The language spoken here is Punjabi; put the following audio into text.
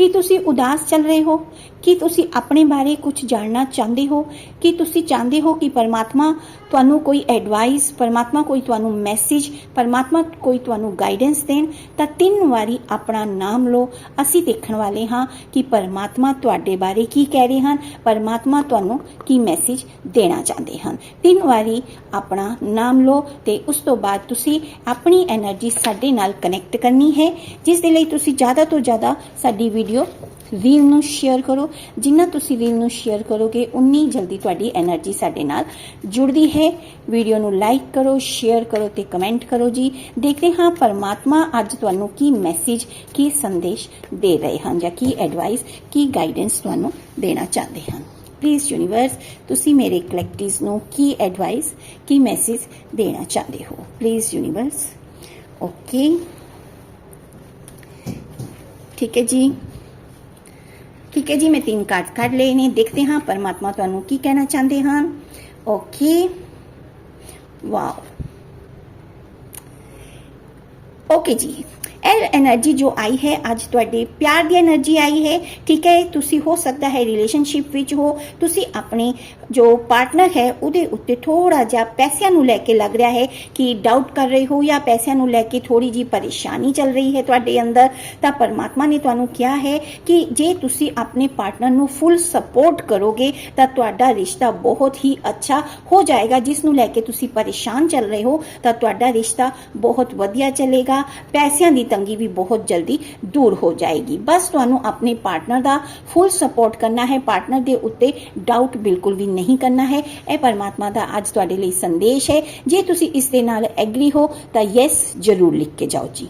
ਕੀ ਤੁਸੀਂ ਉਦਾਸ ਚੱਲ ਰਹੇ ਹੋ? ਕੀ ਤੁਸੀਂ ਆਪਣੇ ਬਾਰੇ ਕੁਝ ਜਾਣਨਾ ਚਾਹੁੰਦੇ ਹੋ? ਕੀ ਤੁਸੀਂ ਚਾਹੁੰਦੇ ਹੋ ਕਿ ਪਰਮਾਤਮਾ ਤੁਹਾਨੂੰ ਕੋਈ ਐਡਵਾਈਸ ਪਰਮਾਤਮਾ ਕੋਈ ਤੁਹਾਨੂੰ ਮੈਸੇਜ ਪਰਮਾਤਮਾ ਕੋਈ ਤੁਹਾਨੂੰ ਗਾਈਡੈਂਸ ਦੇਣ? ਤਾਂ ਤਿੰਨ ਵਾਰੀ ਆਪਣਾ ਨਾਮ ਲਓ। ਅਸੀਂ ਦੇਖਣ ਵਾਲੇ ਹਾਂ ਕਿ ਪਰਮਾਤਮਾ ਤੁਹਾਡੇ ਬਾਰੇ ਕੀ ਕਹਿ ਰਹੇ ਹਨ। ਪਰਮਾਤਮਾ ਤੁਹਾਨੂੰ ਕੀ ਮੈਸੇਜ ਦੇਣਾ ਚਾਹੁੰਦੇ ਹਨ? ਤਿੰਨ ਵਾਰੀ ਆਪਣਾ ਨਾਮ ਲਓ ਤੇ ਉਸ ਤੋਂ ਬਾਅਦ ਤੁਸੀਂ ਆਪਣੀ એનર્ਜੀ ਸਾਡੇ ਨਾਲ ਕਨੈਕਟ ਕਰਨੀ ਹੈ, ਜਿਸ ਦੇ ਲਈ ਤੁਸੀਂ ਜ਼ਿਆਦਾ ਤੋਂ ਜ਼ਿਆਦਾ ਸਾਡੀ ਵੀਡੀਓ ਵੀਡੀਓ ਵੀਲ ਨੂੰ ਸ਼ੇਅਰ ਕਰੋ, ਜਿੰਨਾ ਤੁਸੀਂ ਵੀਲ ਨੂੰ ਸ਼ੇਅਰ ਕਰੋਗੇ, ਉਨੀ ਜਲਦੀ ਤੁਹਾਡੀ એનર્ਜੀ ਸਾਡੇ ਨਾਲ ਜੁੜਦੀ ਹੈ। ਵੀਡੀਓ ਨੂੰ ਲਾਈਕ ਕਰੋ ਸ਼ੇਅਰ ਕਰੋ ਤੇ ਕਮੈਂਟ ਕਰੋ ਜੀ। ਦੇਖਦੇ ਹਾਂ ਪਰਮਾਤਮਾ ਅੱਜ ਤੁਹਾਨੂੰ ਕੀ ਮੈਸੇਜ ਕੀ ਸੰਦੇਸ਼ ਦੇ ਰਹੇ ਹਨ ਜਾਂ ਕੀ ਐਡਵਾਈਸ ਕੀ ਗਾਈਡੈਂਸ ਤੁਹਾਨੂੰ ਦੇਣਾ ਚਾਹੁੰਦੇ ਹਨ। ਪਲੀਜ਼ ਯੂਨੀਵਰਸ ਤੁਸੀਂ ਮੇਰੇ ਕਲੈਕਟਿਵਸ ਨੂੰ ਕੀ ਐਡਵਾਈਸ ਕੀ ਮੈਸੇਜ ਦੇਣਾ ਚਾਹੁੰਦੇ ਹੋ? ਪਲੀਜ਼ ਯੂਨੀਵਰਸ ਓਕੇ ਠੀਕ ਹੈ ਜੀ। ਠੀਕ ਹੈ ਜੀ ਮੈਂ ਤਿੰਨ ਕਾਰਡ ਕੱਢ ਲਏ ਨੇ ਦੇਖਦੇ ਹਾਂ ਪਰਮਾਤਮਾ ਤੁਹਾਨੂੰ ਕੀ ਕਹਿਣਾ ਚਾਹੁੰਦੇ ਹਨ ਓਕੇ ਵਾਓ ਓਕੇ ਜੀ ਇਹ એનર્ਜੀ ਜੋ ਆਈ ਹੈ, ਅੱਜ ਤੁਹਾਡੇ ਪਿਆਰ ਦੀ એનર્ਜੀ ਆਈ ਹੈ, ਠੀਕ ਹੈ, ਤੁਸੀਂ ਹੋ ਸਕਦਾ ਹੈ ਰਿਲੇਸ਼ਨਸ਼ਿਪ ਵਿੱਚ ਹੋ, ਤੁਸੀਂ ਆਪਣੇ ਜੋ ਪਾਰਟਨਰ ਹੈ, ਉਹਦੇ ਉੱਤੇ ਥੋੜਾ ਜਿਹਾ ਪੈਸਿਆਂ ਨੂੰ ਲੈ ਕੇ ਲੱਗ ਰਿਹਾ ਹੈ ਕਿ ਡਾਊਟ ਕਰ ਰਹੇ ਹੋ ਜਾਂ ਪੈਸਿਆਂ ਨੂੰ ਲੈ ਕੇ ਥੋੜੀ ਜੀ ਪਰੇਸ਼ਾਨੀ ਚੱਲ ਰਹੀ ਹੈ ਤੁਹਾਡੇ ਅੰਦਰ, ਤਾਂ ਪਰਮਾਤਮਾ ਨੇ ਤੁਹਾਨੂੰ ਕਿਹਾ ਹੈ ਕਿ ਜੇ ਤੁਸੀਂ ਆਪਣੇ ਪਾਰਟਨਰ ਨੂੰ ਫੁੱਲ ਸਪੋਰਟ ਕਰੋਗੇ, ਤਾਂ ਤੁਹਾਡਾ ਰਿਸ਼ਤਾ ਬਹੁਤ ਹੀ ਅੱਛਾ ਹੋ ਜਾਏਗਾ, ਜਿਸ ਨੂੰ ਲੈ ਕੇ ਤੁਸੀਂ ਪਰੇਸ਼ਾਨ ਚੱਲ ਰਹੇ ਹੋ, ਤਾਂ ਤੁਹਾਡਾ ਰਿਸ਼ਤਾ ਬਹੁਤ ਵਧੀਆ ਚੱਲੇਗਾ, ਪੈਸਿਆਂ ਦੀ ਤੰਗੀ ਵੀ ਬਹੁਤ ਜਲਦੀ ਦੂਰ ਹੋ ਜਾਏਗੀ। ਬਸ ਤੁਹਾਨੂੰ ਆਪਣੇ ਪਾਰਟਨਰ ਦਾ ਫੁੱਲ ਸਪੋਰਟ ਕਰਨਾ ਹੈ। ਪਾਰਟਨਰ ਦੇ ਉੱਤੇ ਡਾਊਟ ਬਿਲਕੁਲ ਵੀ ਨਹੀਂ ਕਰਨਾ ਹੈ। ਇਹ ਪਰਮਾਤਮਾ ਦਾ ਅੱਜ ਤੁਹਾਡੇ ਲਈ ਸੰਦੇਸ਼ ਹੈ। ਜੇ ਤੁਸੀਂ ਇਸ ਦੇ ਨਾਲ ਐਗਰੀ ਹੋ ਤਾਂ ਯੈਸ ਜ਼ਰੂਰ ਲਿਖ ਕੇ ਜਾਓ ਜੀ।